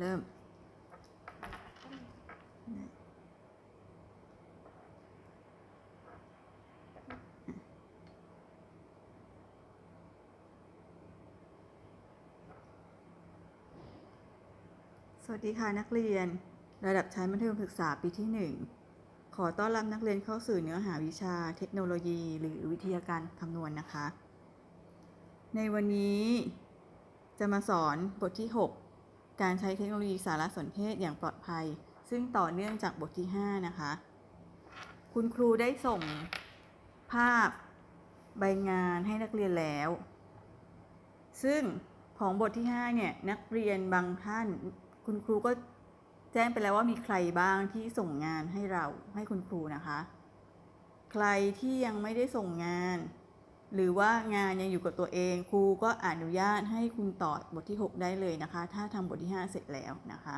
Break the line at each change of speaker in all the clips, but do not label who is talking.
เริ่ม สวัสดีค่ะนักเรียน ระดับชั้นมัธยมศึกษาปีที่ 1 ขอต้อนรับนักเรียนเข้าสู่เนื้อหาวิชาเทคโนโลยี หรือวิทยาการคำนวณนะคะ ในวันนี้จะมาสอนบทที่ 6 การใช้เทคโนโลยีสารสนเทศอย่างปลอดภัย ซึ่งต่อเนื่องจากบทที่ 5 นะคะ คุณครูได้ส่งภาพใบงานให้นักเรียนแล้ว ซึ่งของบทที่ 5 เนี่ย นักเรียนบางท่าน คุณครูก็แจ้งไปแล้วว่ามีใครบ้างที่ส่งงานให้เราให้คุณครูนะคะ ใครที่ยังไม่ได้ส่งงาน หรือว่างานยังอยู่กับตัวเองครูก็อนุญาตให้คุณต่อบทที่ 6 ได้เลยนะคะ ถ้าทำบทที่ 5 เสร็จแล้วนะคะ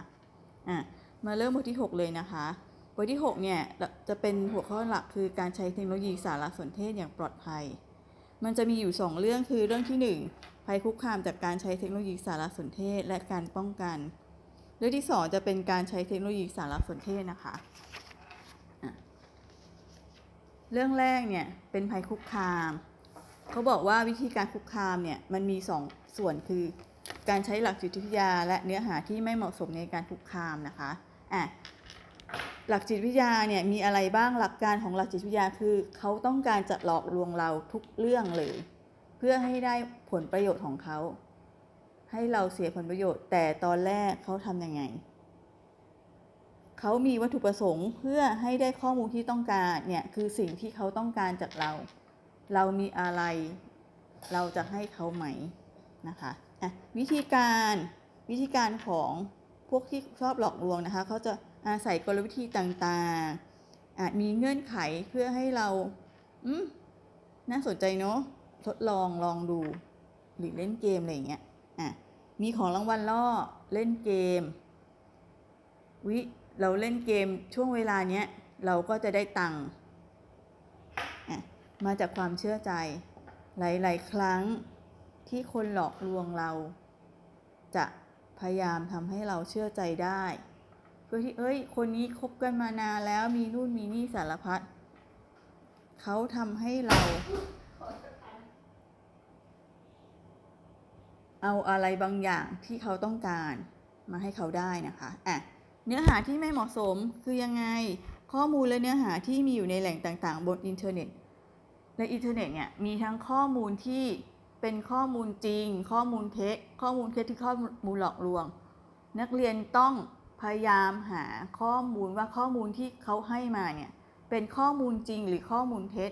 อะมาเริ่มบทที่ 6 เลยนะคะบทที่ 6 เนี่ยจะเป็นหัวข้อหลักคือการใช้เทคโนโลยีสารสนเทศอย่างปลอดภัย มันจะมีอยู่ 2 เรื่องคือเรื่องที่ 1 ภัยคุกคามจากการใช้เทคโนโลยีสารสนเทศและการป้องกัน เรื่องที่ 2 จะเป็นการใช้เทคโนโลยีสารสนเทศนะคะะเรื่องแรกเนี่ยเป็นภัยคุกคาม เขาบอกว่าวิธีการคุกคามเนี่ยมันมี2ส่วนคือการใช้หลักจิตวิทยา และเนื้อหาที่ไม่เหมาะสมในการคุกคามนะคะอะหลักจิตวิทยาเนี่ยมีอะไรบ้างหลักการของหลักจิตวิทยาคือเขาต้องการจะหลอกลวงเราทุกเรื่องเลย เพื่อให้ได้ผลประโยชน์ของเขาให้เราเสียผลประโยชน์ แต่ตอนแรกเขาทำยังไงเขามีวัตถุประสงค์เพื่อให้ได้ข้อมูลที่ต้องการเนี่ยคือสิ่งที่เขาต้องการจากเรา เรามีอะไร เราจะให้เขาไหมนะคะะวิธีการวิธีการของพวกที่ชอบหลอกลวงนะคะเขาจะอาศัยกลวิธีต่างๆ อาจมีเงื่อนไขเพื่อให้เราอืมน่าสนใจเนาะทดลองลองดูหรือเล่นเกมอะไรอย่างเงี้ยอะมีของรางวัลล่อเล่นเกม วิเราเล่นเกมช่วงเวลาเนี้ยเราก็จะได้ตังค์ มาจากความเชื่อใจ หลาย ๆ ครั้งที่คนหลอกลวงเรา จะพยายามทำให้เราเชื่อใจได้ เพื่อที่เอ้ย คนนี้คบกันมานานแล้วมีนู่นมีนี่สารพัดเขาทำให้เรา เอาอะไรบางอย่างที่เขาต้องการมาให้เขาได้นะคะอะเนื้อหาที่ไม่เหมาะสมคือยังไง ข้อมูลและเนื้อหาที่มีอยู่ในแหล่งต่าง ๆ บนอินเทอร์เน็ต ในอินเทอร์เน็ตเนี่ยมีทั้งข้อมูลที่เป็นข้อมูลจริง ข้อมูลเท็จข้อมูลเท็จที่ข้อมูลหลอกลวง นักเรียนต้องพยายามหาข้อมูลว่าข้อมูลที่เขาให้มาเนี่ยเป็นข้อมูลจริงหรือข้อมูลเท็จ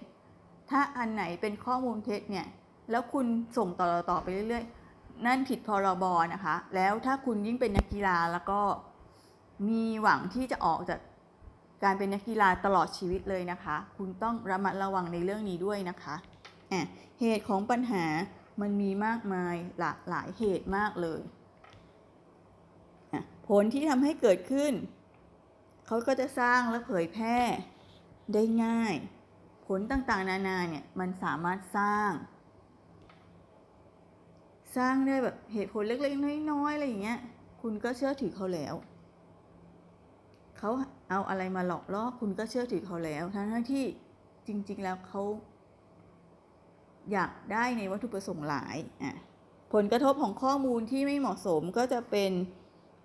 ถ้าอันไหนเป็นข้อมูลเท็จเนี่ยแล้วคุณส่งต่อต่อไปเรื่อยๆ นั่นผิดพรบนะคะ แล้วถ้าคุณยิ่งเป็นนักกีฬาแล้วก็มีหวังที่จะออกจาก การเป็นนักกีฬาตลอดชีวิตเลยนะคะ คุณต้องระมัดระวังในเรื่องนี้ด้วยนะคะอะเหตุของปัญหามันมีมากมายหลากหลายเหตุมากเลยอะผลที่ทำให้เกิดขึ้น เขาก็จะสร้างและเผยแพร่ได้ง่าย ผลต่างๆ นานาเนี่ยมันสามารถสร้าง สร้างได้แบบเหตุผลเล็กๆ น้อยๆอะไรอย่างเงี้ย คุณก็เชื่อถือเขาแล้ว เขาเอาอะไรมาหลอกล่อคุณก็เชื่อถือเขาแล้วทั้งที่จริง ๆ แล้วเขาอยากได้ในวัตถุประสงค์หลายอะผลกระทบของข้อมูลที่ไม่เหมาะสมก็จะเป็น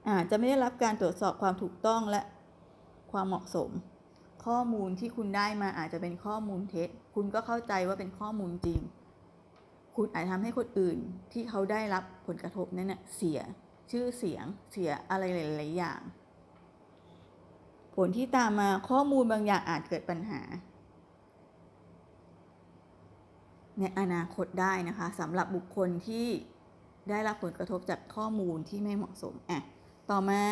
อาจจะไม่ได้รับการตรวจสอบความถูกต้องและความเหมาะสม ข้อมูลที่คุณได้มาอาจจะเป็นข้อมูลเท็จ คุณก็เข้าใจว่าเป็นข้อมูลจริง คุณอาจทำให้คนอื่นที่เขาได้รับผลกระทบนั้นเน่ะเสียชื่อเสียงเสียอะไรหลายๆอย่าง ลที่ตามมาข้อมูลบางอย่างอาจเกิดปัญหา ในอนาคตได้นะคะสำหรับบุคคลที่ได้รับผลกระทบจากข้อมูลที่ไม่เหมาะสมอะต่อมา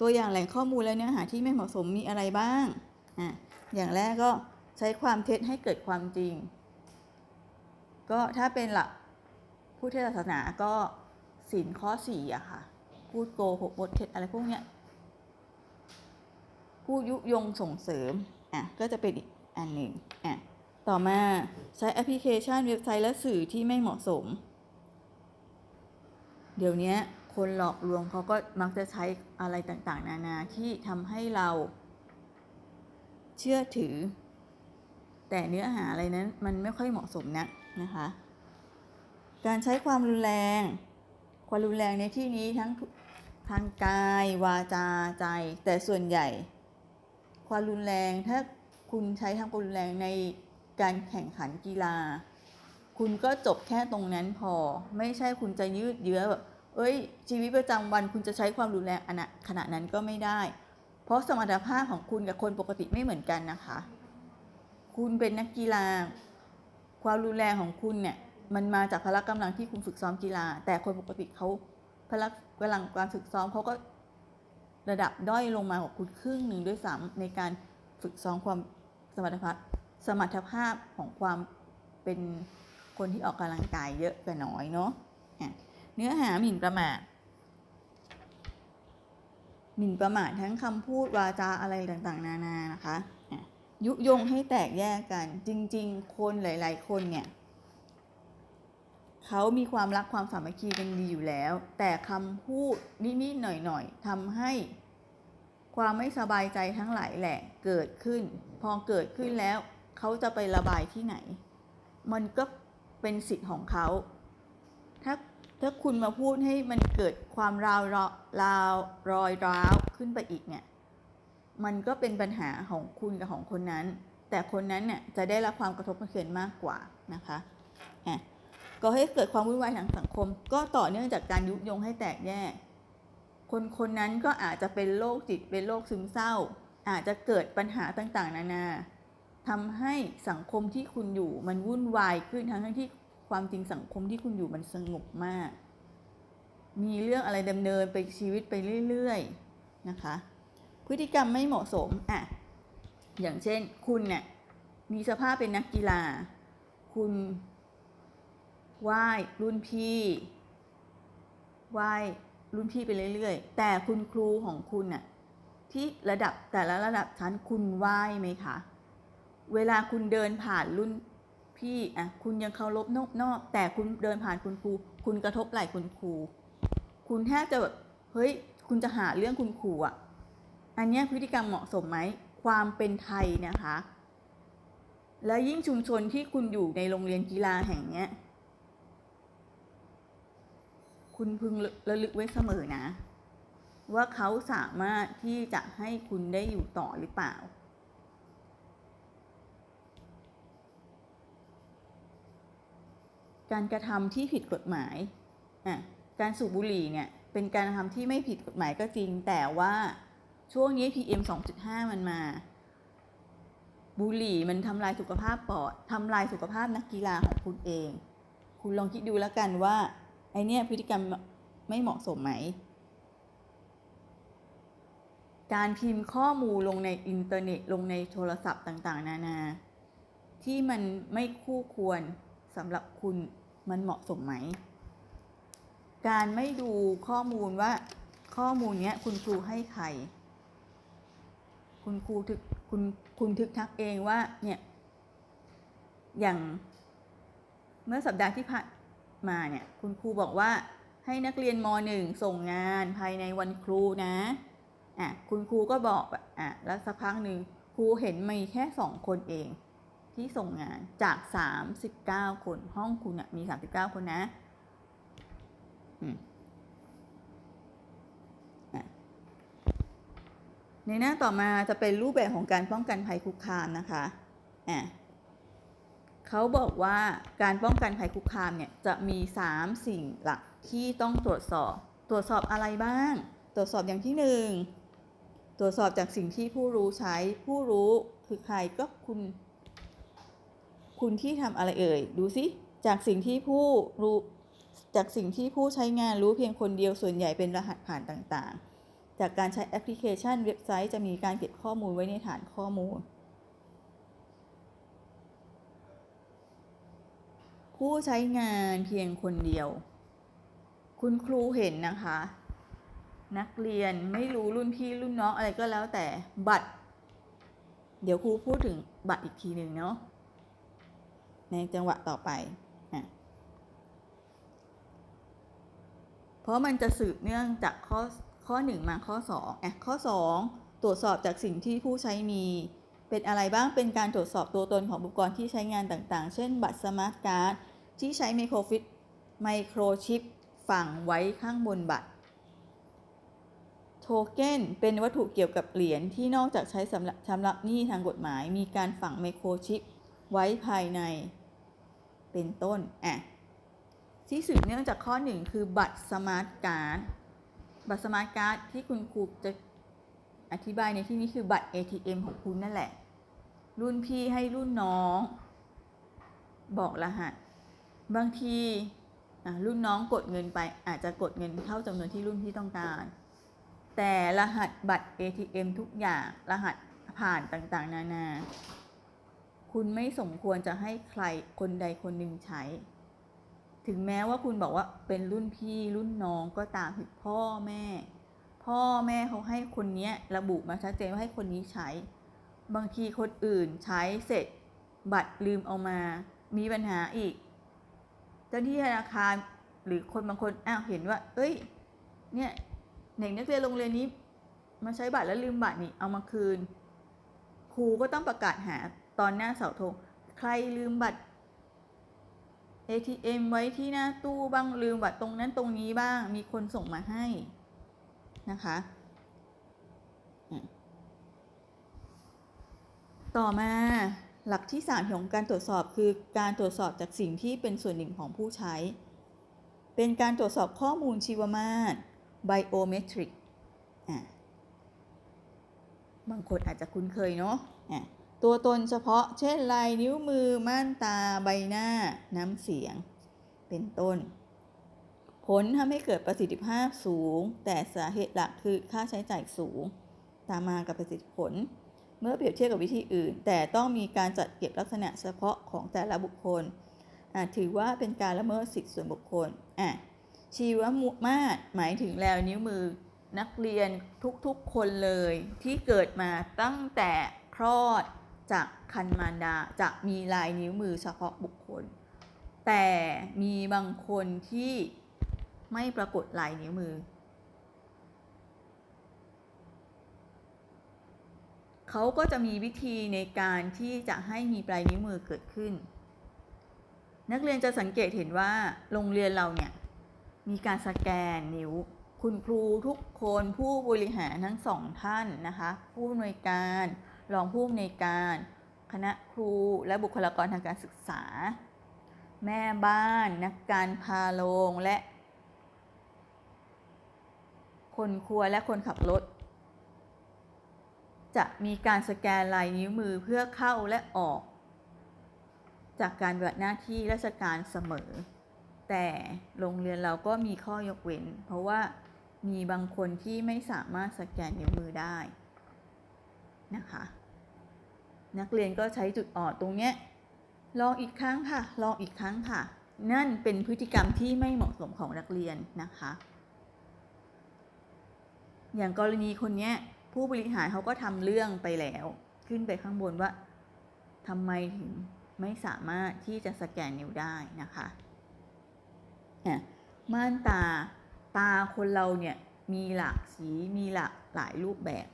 ตัวอย่างแหล่งข้อมูลและเนื้อหาที่ไม่เหมาะสมมีอะไรบ้างอะอย่างแรกก็ใช้ความเท็จให้เกิดความจริง ก็ถ้าเป็นหลักผู้เทศศาสนาก็สินข้อสี่อะค่ะ พูดโกหกบทเท็จอะไรพวกเนี้ย ผู้ยุยงส่งเสริมอะก็จะเป็นอีกอันหนึ่งอะต่อมาใช้แอปพลิเคชันเว็บไซต์และสื่อที่ไม่เหมาะสม เดี๋ยวนี้คนหลอกลวงเขาก็มักจะใช้อะไรต่างๆ นานาที่ทำให้เรา เชื่อถือ แต่เนื้อหาอะไรนั้นมันไม่ค่อยเหมาะสมนักนะคะ การใช้ความรุนแรง ความรุนแรงในที่นี้ทั้งทางกายวาจาใจ แต่ส่วนใหญ่ ความรุนแรง ถ้าคุณใช้ทางความรุนแรงในการแข่งขันกีฬา คุณก็จบแค่ตรงนั้นพอ ไม่ใช่คุณจะยืดเยื้อแบบเอ้ย ชีวิตประจำวันคุณจะใช้ความรุนแรงอันนะขณะนั้นก็ไม่ได้ เพราะสมรรถภาพของคุณกับคนปกติไม่เหมือนกันนะคะ คุณเป็นนักกีฬา ความรุนแรงของคุณเนี่ยมันมาจากพละกำลังที่คุณฝึกซ้อมกีฬา แต่คนปกติเขาพละกำลังการฝึกซ้อมเขาก็ ระดับด้อยลงมากว่าคุณครึ่งหนึ่งด้วยซ้ำในการฝึกซ้อมความสมรรถภาพสมรรถภาพของความเป็นคนที่ออกกำลังกายเยอะกับน้อยเนาะเนื้อหาหมิ่นประมาทหมิ่นประมาททั้งคำพูดวาจาอะไรต่างๆ นานานะคะยุยงให้แตกแยกกันจริง ๆ คนหลาย ๆ คนเนี่ย เขามีความรักความสามัคคีกันดีอยู่แล้ว แต่คำพูดนิดๆหน่อยๆทำให้ความไม่สบายใจทั้งหลายแหละเกิดขึ้น พอเกิดขึ้นแล้ว เขาจะไประบายที่ไหน มันก็เป็นสิทธิ์ของเขา ถ้าถ้าคุณมาพูดให้มันเกิดความราวรอราวรอยร้าวขึ้นไปอีกเนี่ย มันก็เป็นปัญหาของคุณกับของคนนั้น แต่คนนั้นเนี่ยจะได้รับความกระทบกระเทือนมากกว่านะคะอะ ก็ให้เกิดความวุ่นวายทางสังคม ก็ต่อเนื่องจากการยุยงให้แตกแยก คนคนนั้นก็อาจจะเป็นโรคจิตเป็นโรคซึมเศร้า อาจจะเกิดปัญหาต่างๆ นานาทำให้สังคมที่คุณอยู่มันวุ่นวายขึ้นทั้งที่ความจริงสังคมที่คุณอยู่มันสงบมาก มีเรื่องอะไรดำเนินไปชีวิตไปเรื่อยๆนะคะ พฤติกรรมไม่เหมาะสมอะอย่างเช่นคุณเนี่ยมีสภาพเป็นนักกีฬา คุณ ไหว้รุ่นพี่ไหว้รุ่นพี่ไปเรื่อยๆ แต่คุณครูของคุณน่ะที่ระดับแต่ละระดับชั้นคุณไหว้ไหมคะ เวลาคุณเดินผ่านรุ่นพี่อะคุณยังเคารพนอกนอกแต่คุณเดินผ่านคุณครู คุณกระทบไหล่คุณครู คุณแทบจะแบบเฮ้ยคุณจะหาเรื่องคุณครูอะอันนี้พฤติกรรมเหมาะสมไหมความเป็นไทยนะคะ และยิ่งชุมชนที่คุณอยู่ในโรงเรียนกีฬาแห่งเนี้ย คุณพึงระลึกไว้เสมอนะ ว่าเขาสามารถที่จะให้คุณได้อยู่ต่อหรือเปล่า การกระทำที่ผิดกฎหมายอะการสูบบุหรี่เนี่ยเป็นการทำที่ไม่ผิดกฎหมายก็จริง แต่ว่าช่วงนี้ PM 2.5 มันมา บุหรี่มันทำลายสุขภาพปอดทำลายสุขภาพนักกีฬาของคุณเอง คุณลองคิดดูแล้วกันว่า ไอเนี้ยพฤติกรรมไม่เหมาะสมไหม การพิมพ์ข้อมูลลงในอินเทอร์เน็ตลงในโทรศัพท์ต่างๆ นานา ที่มันไม่คู่ควรสำหรับคุณมันเหมาะสมไหม การไม่ดูข้อมูลว่าข้อมูลเนี้ยคุณครูให้ใคร คุณครูทึกคุณคุณทึกทักเองว่าเนี่ยอย่างเมื่อสัปดาห์ที่ผ่าน มาเนี่ยคุณครูบอกว่าให้นักเรียนม .1 ส่งงานภายในวันครูนะอะคุณครูก็บอกอะแล้วสักพักหนึ่งครูเห็นมีแค่สองคนเอง ที่ส่งงานจาก 39 คนห้องคุณอะมี 39 คนนะอะในหน้าต่อมาจะเป็นรูปแบบของการป้องกันภัยคุกคามนะคะอะ เขาบอกว่าการป้องกันภัยคุกคามเนี่ยจะมี 3 สิ่งหลักที่ต้องตรวจสอบ ตรวจสอบอะไรบ้าง ตรวจสอบอย่างที่หนึ่งตรวจสอบจากสิ่งที่ผู้รู้ใช้ ผู้รู้คือใครก็คุณ คุณที่ทำอะไรเอ่ย ดูสิ จากสิ่งที่ผู้รู้ จากสิ่งที่ผู้ใช้งานรู้เพียงคนเดียวส่วนใหญ่เป็นรหัสผ่านต่างๆ จากการใช้แอปพลิเคชันเว็บไซต์จะมีการเก็บข้อมูลไว้ในฐานข้อมูล ผู้ใช้งานเพียงคนเดียว คุณครูเห็นนะคะ นักเรียนไม่รู้รุ่นพี่รุ่นน้องอะไรก็แล้วแต่บัตร เดี๋ยวครูพูดถึงบัตรอีกทีหนึ่งเนาะในจังหวะต่อไปอะเพราะมันจะสืบเนื่องจากข้อข้อ 1 มาข้อ2อะข้อ 2 ตรวจสอบจากสิ่งที่ผู้ใช้มี เป็นอะไรบ้างเป็นการตรวจสอบตัวตนของอุปกรณ์ที่ใช้งานต่างๆ เช่น บัตรสมาร์ทการ์ด ที่ใช้ไมโครฟิตไมโครชิปฝังไว้ข้างบนบัตร โทเก้นเป็นวัตถุเกี่ยวกับเหรียญที่นอกจากใช้สำหรับชำระหนี้ทางกฎหมาย มีการฝังไมโครชิปไว้ภายใน เป็นต้นอะที่สืบเนื่องจากข้อหนึ่งคือบัตรสมาร์ทการ์ดบัตรสมาร์ทการ์ดที่คุณครูจะอธิบายในที่นี้คือบัตร ATM ของคุณนั่นแหละ รุ่นพี่ให้รุ่นน้อง บอกรหัส บางทีรุ่นน้องกดเงินไปอาจจะกดเงินเท่าจำนวนที่รุ่นพี่ต้องการ แต่รหัสบัตร ATM ทุกอย่างรหัสผ่านต่างๆ นานา คุณไม่สมควรจะให้ใครคนใดคนหนึ่งใช้ ถึงแม้ว่าคุณบอกว่าเป็นรุ่นพี่รุ่นน้องก็ตามถึงพ่อแม่ พ่อแม่เขาให้คนนี้ระบุมาชัดเจนว่าให้คนนี้ใช้ บางทีคนอื่นใช้เสร็จ บัตรลืมเอามา มีปัญหาอีก จ้าหน้าที่ธนาคารหรือคนบางคนอ้าวเห็นว่า เอ้ย เนี่ยเด็กนักเรียนโรงเรียนนี้ มาใช้บัตรแล้วลืมบัตรนี่เอามาคืน ครูก็ต้องประกาศหาตอนหน้าเสาธงใครลืมบัตร ATM ไว้ที่หน้าตู้บ้างลืมบัตรตรงนั้นตรงนี้บ้างมีคนส่งมาให้นะคะต่อมา หลักที่ 3 ของการตรวจสอบคือการตรวจสอบจากสิ่งที่เป็นส่วนหนึ่งของผู้ใช้ เป็นการตรวจสอบข้อมูลชีวมาตร biometric บางคนอาจจะคุ้นเคยเนาะะตัวตนเฉพาะ เช่นลายนิ้วมือ ม่านตา ใบหน้า น้ำเสียง เป็นต้น ผลทำให้เกิดประสิทธิภาพสูง แต่สาเหตุหลักคือค่าใช้จ่ายสูง ตามมากับประสิทธิผล เมื่อเปรียบเทียบกับวิธีอื่น แต่ต้องมีการจัดเก็บลักษณะเฉพาะของแต่ละบุคคลถือว่าเป็นการละเมิดสิทธิส่วนบุคคลอะชีวมาตรหมายถึงแล้วนิ้วมือนักเรียนทุกๆคนเลยที่เกิดมาตั้งแต่คลอดจากคันมารดาจะมีลายนิ้วมือเฉพาะบุคคล แต่มีบางคนที่ไม่ปรากฏลายนิ้วมือ เขาก็จะมีวิธีในการที่จะให้มีปลายนิ้วมือเกิดขึ้น นักเรียนจะสังเกตเห็นว่าโรงเรียนเราเนี่ยมีการสแกนนิ้ว คุณครูทุกคนผู้บริหารทั้งสองท่านนะคะผู้อำนวยการรองผู้อำนวยการคณะครูและบุคลากรทางการศึกษา แม่บ้าน นักการพาโรงและ คนครัวและคนขับรถ จะมีการสแกนลายนิ้วมือเพื่อเข้าและออก จากการปฏิบัติหน้าที่ราชการเสมอ แต่โรงเรียนเราก็มีข้อยกเว้น เพราะว่ามีบางคนที่ไม่สามารถสแกนนิ้วมือได้นะคะนักเรียนก็ใช้จุดอ่อนตรงเนี้ยลองอีกครั้งค่ะ ลองอีกครั้งค่ะ นั่นเป็นพฤติกรรมที่ไม่เหมาะสมของนักเรียนนะคะ อย่างกรณีคนเนี้ย ผู้บริหารเขาก็ทำเรื่องไปแล้ว ขึ้นไปข้างบนว่าทำไมถึงไม่สามารถที่จะสแกนนิ้วได้นะคะอ่ม่านตาตาคนเราเนี่ยมีหลากสีมีหลากหลายรูปแบบ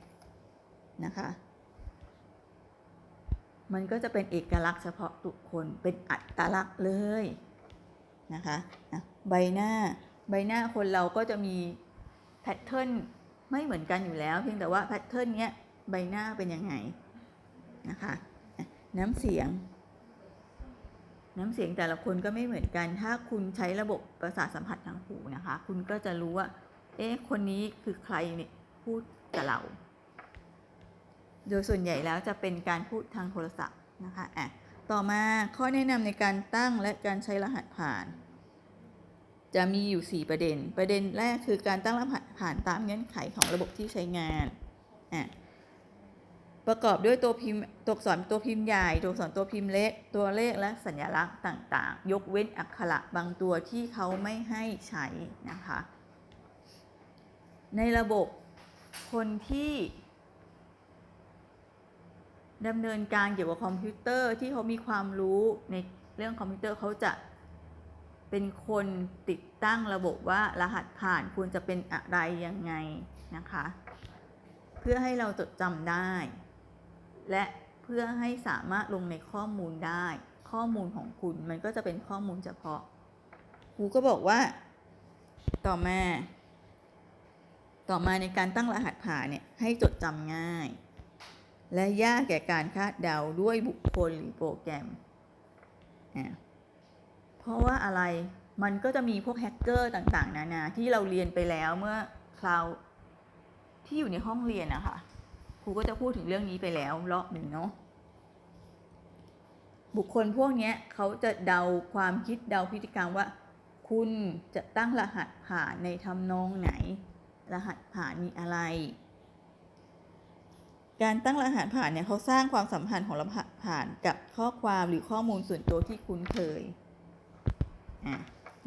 นะคะ มันก็จะเป็นเอกลักษณ์เฉพาะบุคคลเป็นอัตลักษณ์เลยนะคะใบหน้าใบหน้าคนเราก็จะมีแพทเทิร์น ไม่เหมือนกันอยู่แล้ว เพียงแต่ว่าแพทเทิร์นเนี้ยใบหน้าเป็นยังไงนะคะน้ำเสียง น้ำเสียงแต่ละคนก็ไม่เหมือนกัน ถ้าคุณใช้ระบบประสาทสัมผัสทางหูนะคะ คุณก็จะรู้ว่า เอ๊ะคนนี้คือใครเนี่ยพูดกับเรา โดยส่วนใหญ่แล้วจะเป็นการพูดทางโทรศัพท์นะคะอะต่อมาข้อแนะนำในการตั้งและการใช้รหัสผ่าน จะมีอยู่ 4 ประเด็น ประเด็นแรกคือการตั้งรหัสผ่านตามเงื่อนไขของระบบที่ใช้งานอะประกอบด้วยตัวพิมพ์ตัวอักษรตัวพิมพ์ใหญ่ ตัวอักษรตัวพิมพ์เล็ก ตัวเลขและสัญลักษณ์ต่างๆ ยกเว้นอักขระบางตัวที่เขาไม่ให้ใช้นะคะ ในระบบคนที่ดำเนินการเกี่ยวกับคอมพิวเตอร์ที่เขามีความรู้ในเรื่องคอมพิวเตอร์เขาจะ เป็นคนติดตั้งระบบว่ารหัสผ่านควรจะเป็นอะไรยังไงนะคะ เพื่อให้เราจดจำได้ และเพื่อให้สามารถลงในข้อมูลได้ ข้อมูลของคุณมันก็จะเป็นข้อมูลเฉพาะครูก็บอกว่า ต่อมา ต่อมาในการตั้งรหัสผ่านเนี่ยให้จดจำง่าย และยากแก่การคาดเดาด้วยบุคคลหรือโปรแกรมอะ เพราะว่าอะไรมันก็จะมีพวกแฮกเกอร์ต่างๆ นานาที่เราเรียนไปแล้วเมื่อคราวที่อยู่ในห้องเรียนนะคะครูก็จะพูดถึงเรื่องนี้ไปแล้วรอบหนึ่งเนาะบุคคลพวกนี้เขาจะเดาความคิดเดาพฤติกรรมว่า คุณจะตั้งรหัสผ่านในทำนองไหน รหัสผ่านมีอะไร การตั้งรหัสผ่านเนี่ยเขาสร้างความสัมพันธ์ของรหัสผ่านกับข้อความหรือข้อมูลส่วนตัวที่คุ้นเคย อะ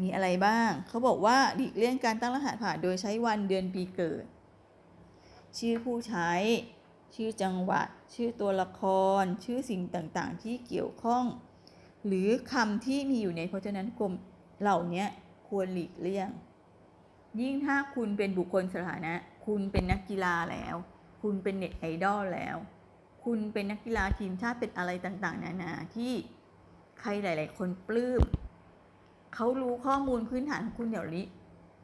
มีอะไรบ้าง เขาบอกว่าหลีกเลี่ยงการตั้งรหัสผ่านโดยใช้วันเดือนปีเกิด ชื่อผู้ใช้ ชื่อจังหวัด ชื่อตัวละคร ชื่อสิ่งต่างๆ ที่เกี่ยวข้อง หรือคำที่มีอยู่ในพจนานุกรมเหล่านี้ควรหลีกเลี่ยง ยิ่งถ้าคุณเป็นบุคคลสาธารณะคุณเป็นนักกีฬาแล้ว คุณเป็นเน็ตไอดอลแล้ว คุณเป็นนักกีฬาทีมชาติเป็นอะไรต่างๆ นานาที่ใครหลาย ๆ คนปลื้ม เขารู้ข้อมูลพื้นฐานของคุณเดี๋ยวนี้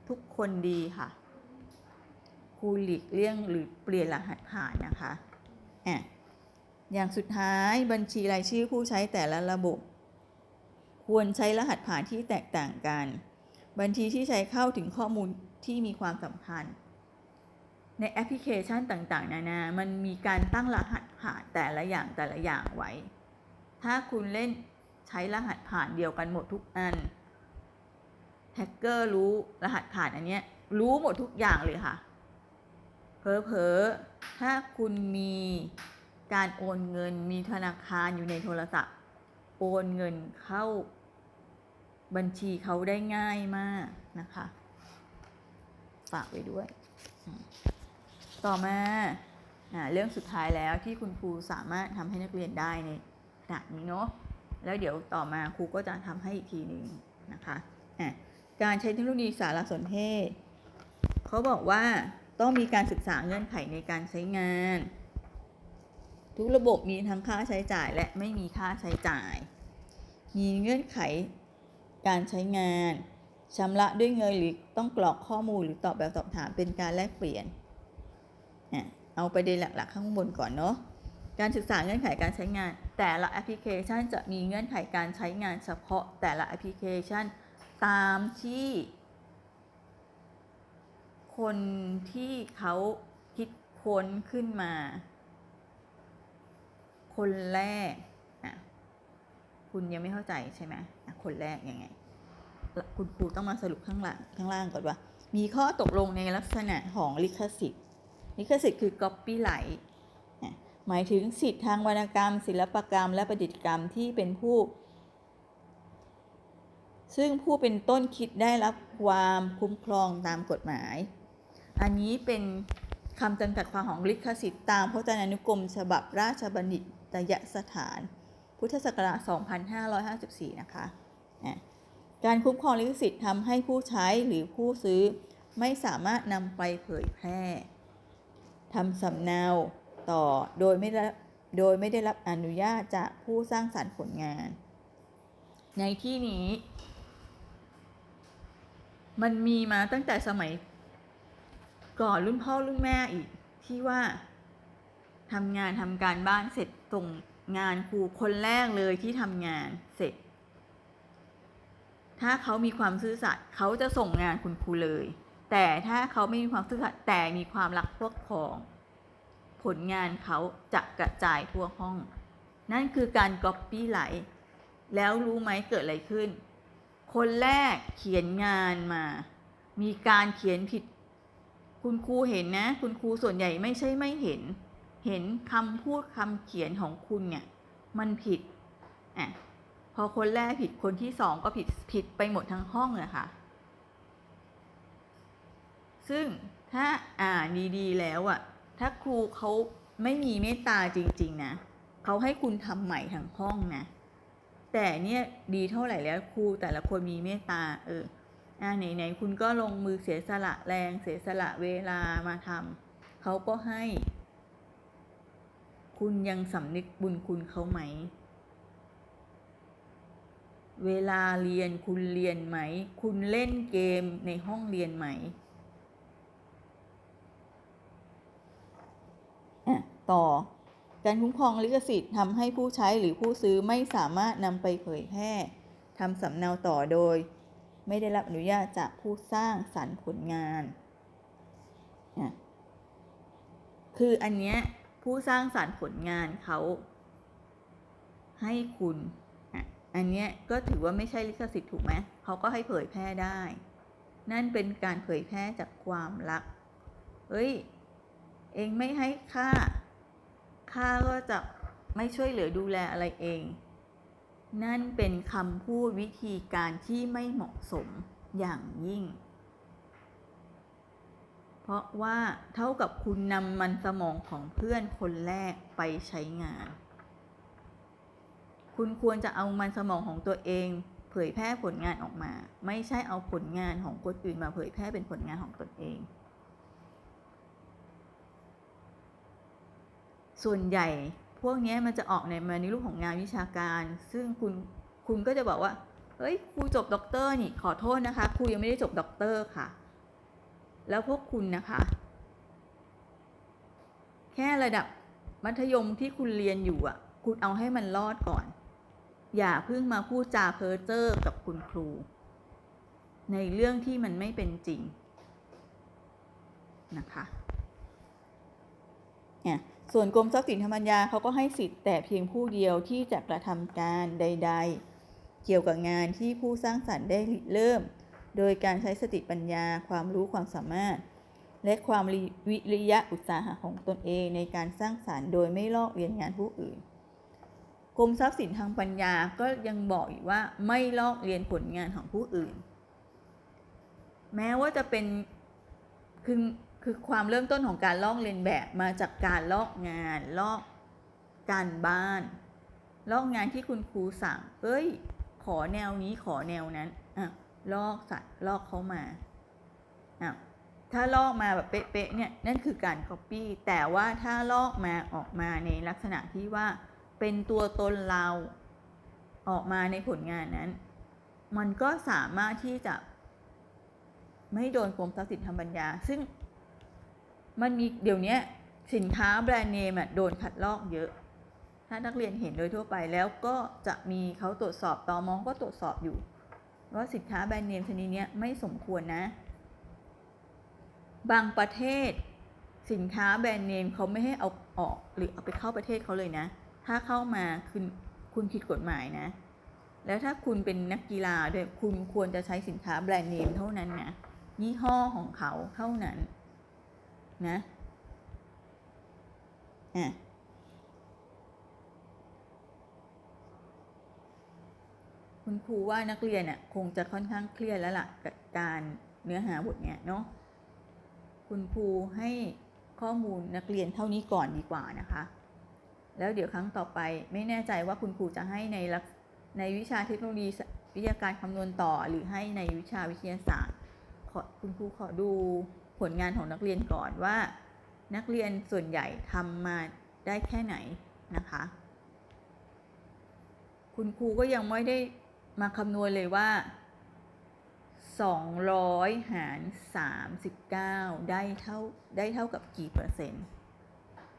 ทุกคนดีค่ะคุณหลีกเลี่ยงหรือเปลี่ยนรหัสผ่านนะคะอะอย่างสุดท้ายบัญชีรายชื่อผู้ใช้แต่ละระบบ ควรใช้รหัสผ่านที่แตกต่างกัน บัญชีที่ใช้เข้าถึงข้อมูลที่มีความสำคัญ ในแอปพลิเคชันต่างๆ นานา มันมีการตั้งรหัสผ่านแต่ละอย่างแต่ละอย่างไว้ ถ้าคุณเล่นใช้รหัสผ่านเดียวกันหมดทุกอัน แฮกเกอร์รู้รหัสผ่านอันเนี้ยรู้หมดทุกอย่างเลยค่ะเพอเพอๆถ้าคุณมีการโอนเงินมีธนาคารอยู่ในโทรศัพท์ โอนเงินเข้าบัญชีเขาได้ง่ายมากนะคะ ฝากไว้ด้วย ต่อมาอ่าเรื่องสุดท้ายแล้วที่คุณครูสามารถทำให้นักเรียนได้ในขณะนี้เนาะแล้วเดี๋ยวต่อมาครูก็จะทำให้อีกทีหนึ่งนะคะอะ การใช้เทคโนโลยีสารสนเทศ เขาบอกว่าต้องมีการศึกษาเงื่อนไขในการใช้งาน ทุกระบบมีทั้งค่าใช้จ่ายและไม่มีค่าใช้จ่าย มีเงื่อนไขการใช้งานชำระด้วยเงินหรือต้องกรอกข้อมูลหรือตอบแบบสอบถามเป็นการแลกเปลี่ยน เอาประเด็นหลัก ๆ ข้างบนก่อนเนาะ การศึกษาเงื่อนไขการใช้งาน แต่ละแอปพลิเคชันจะมีเงื่อนไขการใช้งานเฉพาะแต่ละแอปพลิเคชัน ตามที่ คนที่เขาคิดค้นขึ้นมา คนแรกอะคุณยังไม่เข้าใจใช่ไหมคนแรกยังไง คุณครูต้องมาสรุปข้างหลังข้างล่างก่อนว่า มีข้อตกลงในลักษณะของลิขสิทธิ์ ลิขสิทธิ์คือ copyright หมายถึงสิทธิ์ทางวรรณกรรม ศิลปกรรม และประดิษฐ์กรรมที่เป็นผู้ ซึ่งผู้เป็นต้นคิดได้รับความคุ้มครองตามกฎหมาย อันนี้เป็นคำจำกัดความของลิขสิทธิ์ตามพจนานุกรม ฉบับราชบัณฑิตยสถาน พุทธศักราช 2554 นะคะะการคุ้มครองลิขสิทธิ์ทำให้ผู้ใช้หรือผู้ซื้อไม่สามารถนำไปเผยแพร่ทำสำเนาต่อโดยไม่ได้โดยไม่ได้รับอนุญาตจากผู้สร้างสรรค์ผลงาน ในที่นี้ มันมีมาตั้งแต่สมัยก่อนรุ่นพ่อรุ่นแม่อีกที่ว่าทำงานทำการบ้านเสร็จส่งงานครูคนแรกเลยที่ทำงานเสร็จ ถ้าเขามีความซื่อสัตย์เขาจะส่งงานคุณครูเลย แต่ถ้าเขาไม่มีความซื่อสัตย์แต่มีความรักพวกพ้อง ผลงานเขาจะกระจายทั่วห้อง นั่นคือการก๊อปปี้ไหล แล้วรู้ไหมเกิดอะไรขึ้น คนแรกเขียนงานมา มีการเขียนผิด คุณครูเห็นนะ คุณครูส่วนใหญ่ไม่ใช่ไม่เห็น เห็นคำพูดคำเขียนของคุณเนี่ย มันผิดอะพอคนแรกผิดคนที่สองก็ผิดผิดไปหมดทั้งห้องเลยค่ะซึ่งถ้าอ่านดีๆแล้วอะถ้าครูเขาไม่มีเมตตาจริง ๆ นะเขาให้คุณทำใหม่ทั้งห้องนะ แต่เนี่ยดีเท่าไหร่แล้วครูแต่ละคนมีเมตตาเอออ่าไหนๆคุณก็ลงมือเสียสละแรงเสียสละเวลามาทำเขาก็ให้ คุณยังสำนึกบุญคุณเขาไหม เวลาเรียนคุณเรียนไหม คุณเล่นเกมในห้องเรียนไหมต่อ การคุ้มครองลิขสิทธิ์ทำให้ผู้ใช้หรือผู้ซื้อไม่สามารถนำไปเผยแพร่ทำสำเนาต่อโดย ไม่ได้รับอนุญาตจากผู้สร้างสรรค์ผลงาน คืออันเนี้ยผู้สร้างสรรค์ผลงานเขาให้คุณ อันเนี้ยก็ถือว่าไม่ใช่ลิขสิทธิ์ถูกไหมเขาก็ให้เผยแพร่ได้ นั่นเป็นการเผยแพร่จากความรัก เฮ้ย เองไม่ให้ค่า ข้าก็จะไม่ช่วยเหลือดูแลอะไรเอง นั่นเป็นคำพูดวิธีการที่ไม่เหมาะสมอย่างยิ่ง เพราะว่าเท่ากับคุณนำมันสมองของเพื่อนคนแรกไปใช้งาน คุณควรจะเอามันสมองของตัวเองเผยแพร่ผลงานออกมา ไม่ใช่เอาผลงานของคนอื่นมาเผยแพร่เป็นผลงานของตนเอง ส่วนใหญ่พวกนี้มันจะออกในมาในรูปของงานวิชาการ ซึ่งคุณคุณก็จะบอกว่าเฮ้ยครูจบด็อกเตอร์นี่ขอโทษนะคะครูยังไม่ได้จบด็อกเตอร์ค่ะ แล้วพวกคุณนะคะ แค่ระดับมัธยมที่คุณเรียนอยู่อะ คุณเอาให้มันรอดก่อน อย่าเพิ่งมาพูดจาเพ้อเจ้อกับคุณครู ในเรื่องที่มันไม่เป็นจริงนะคะเนี่ย ส่วนกรมทรัพย์สินทางปัญญาเขาก็ให้สิทธิ์แต่เพียงผู้เดียวที่จะกระทำการใด ๆ เกี่ยวกับงานที่ผู้สร้างสรรค์ได้ริเริ่ม โดยการใช้สติปัญญาความรู้ความสามารถ และความวิริยะอุตสาหะของตนเองในการสร้างสรรค์ โดยไม่ลอกเลียนงานผู้อื่นกรมทรัพย์สินทางปัญญาก็ยังบอกอีกว่าไม่ลอกเลียนผลงานของผู้อื่น แม้ว่าจะเป็นคือ คือความเริ่มต้นของการลอกเลียนแบบมาจากการลอกงานลอกการบ้าน ลอกงานที่คุณครูสั่ง เอ้ย ขอแนวนี้ขอแนวนั้นอะลอกสัตว์ลอกเขามาอะถ้าลอกมาแบบเป๊ะๆเนี่ยนั่นคือการ copy แต่ว่าถ้าลอกมาออกมาในลักษณะที่ว่าเป็นตัวตนเราออกมาในผลงานนั้น มันก็สามารถที่จะไม่โดนกรมทรัพย์สินทางปัญญา ซึ่ง มันมีเดี๋ยวนี้สินค้าแบรนด์เนมอะโดนขัดลอกเยอะ ถ้านักเรียนเห็นโดยทั่วไปแล้วก็จะมีเขาตรวจสอบตอมองก็ตรวจสอบอยู่ว่าสินค้าแบรนด์เนมชนิดนี้ไม่สมควรนะ บางประเทศสินค้าแบรนด์เนมเขาไม่ให้เอาออกหรือเอาไปเข้าประเทศเขาเลยนะ ถ้าเข้ามาคุณคุณผิดกฎหมายนะ แล้วถ้าคุณเป็นนักกีฬาด้วยคุณควรจะใช้สินค้าแบรนด์เนมเท่านั้นนะยี่ห้อของเขาเท่านั้น นะอะคุณครูว่านักเรียนอะคงจะค่อนข้างเครียดแล้วล่ะกับการเนื้อหาบทเนี้ยเนาะคุณครูให้ข้อมูลนักเรียนเท่านี้ก่อนดีกว่านะคะ แล้วเดี๋ยวครั้งต่อไปไม่แน่ใจว่าคุณครูจะให้ในลักในวิชาเทคโนโลยีวิทยาการคำนวณต่อหรือให้ในวิชาวิทยาศาสตร์ขอคุณครูขอดู ผลงานของนักเรียนก่อนว่า นักเรียนส่วนใหญ่ทำมาได้แค่ไหนนะคะ คุณครูก็ยังไม่ได้มาคำนวณเลยว่า 200 หาร 39 ได้เท่าได้เท่ากับกี่เปอร์เซ็นต์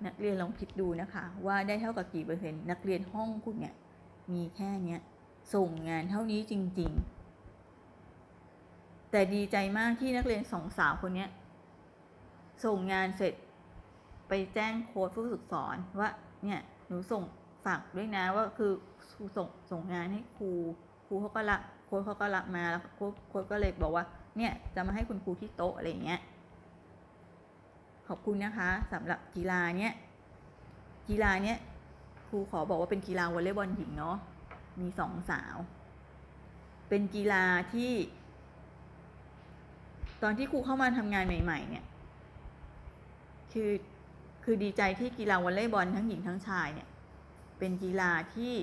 นักเรียนลองคิดดูนะคะ ว่าได้เท่ากับกี่เปอร์เซ็นต์ นักเรียนห้องคุณเนี่ยมีแค่เนี้ยส่งงานเท่านี้จริง ๆ แต่ดีใจมากที่นักเรียนสองสาวคนเนี้ย ส่งงานเสร็จไปแจ้งโค้ดผู้ฝึกสอนว่าเนี่ยหนูส่งฝากด้วยนะว่าคือส่งส่งงานให้ครูครูเขาก็รับโค้ดเขาก็รับมาแล้วโค้ดโค้ดก็เลยบอกว่า เนี่ยจะมาให้คุณครูที่โต๊ะอะไรอย่างเงี้ยขอบคุณนะคะสำหรับกีฬาเนี้ยกีฬาเนี้ยครูขอบอกว่าเป็นกีฬาวอลเลย์บอลหญิงเนาะมีสองสาว เป็นกีฬาที่ ตอนที่ครูเข้ามาทำงานใหม่ ๆ เนี่ย คือคือดีใจที่กีฬาวอลเลย์บอลทั้งหญิงทั้งชายเนี่ยเป็นกีฬาที่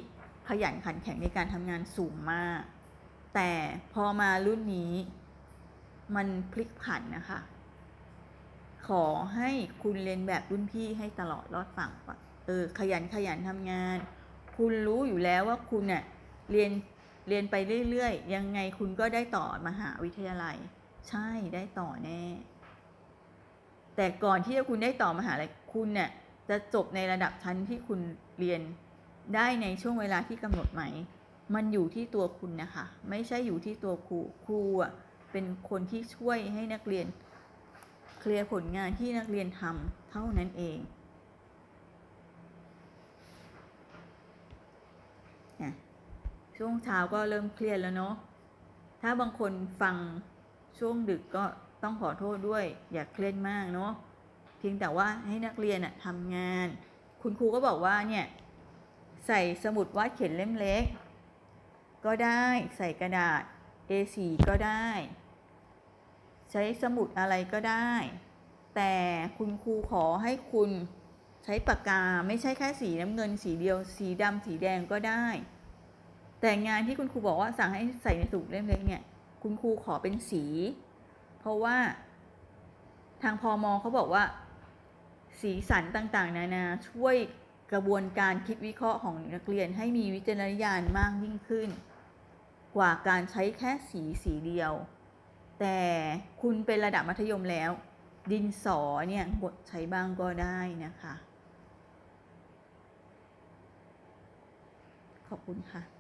ขยันขันแข็งในการทำงานสูงมาก แต่พอมารุ่นนี้มันพลิกผันนะคะ ขอให้คุณเรียนแบบรุ่นพี่ให้ตลอดรอดฝั่งก่อนเออขยันขยันทำงาน คุณรู้อยู่แล้วว่าคุณเนี่ยเรียนเรียนไปเรื่อยๆ ยังไงคุณก็ได้ต่อมหาวิทยาลัย ใช่ได้ต่อแน่ แต่ก่อนที่จะคุณได้ต่อมหาลัยคุณเนี่ยจะจบในระดับชั้นที่คุณเรียนได้ในช่วงเวลาที่กำหนดไหม มันอยู่ที่ตัวคุณนะคะ ไม่ใช่อยู่ที่ตัวครู ครูอะเป็นคนที่ช่วยให้นักเรียน เคลียร์ผลงานที่นักเรียนทำเท่านั้นเองช่วงเช้าก็เริ่มเครียดแล้วเนาะ ถ้าบางคนฟังช่วงดึกก็ ต้องขอโทษด้วย อย่าเครียดมากเนาะเพียงแต่ว่าให้นักเรียนอะทำงาน คุณครูก็บอกว่าเนี่ยใส่สมุดวาดเขียนเล่มเล็ก ก็ได้ใส่กระดาษ A4 ก็ได้ ใช้สมุดอะไรก็ได้ แต่คุณครูขอให้คุณใช้ปากกาไม่ใช่แค่สีน้ำเงินสีเดียว สีดำสีแดงก็ได้ แต่งานที่คุณครูบอกว่าสั่งให้ใส่ในสมุดเล่มเล็กเนี่ยคุณครูขอเป็นสี ราะว่าทางพอมอเขาบอกว่า สีสันต่างๆ นานาช่วยกระบวนการคิดวิเคราะห์ของนักเรียนให้มีวิจารณญาณมากยิ่งขึ้น กว่าการใช้แค่สีสีเดียว แต่คุณเป็นระดับมัธยมแล้ว ดินสอเนี่ยบทใช้บ้างก็ได้นะคะ ขอบคุณค่ะ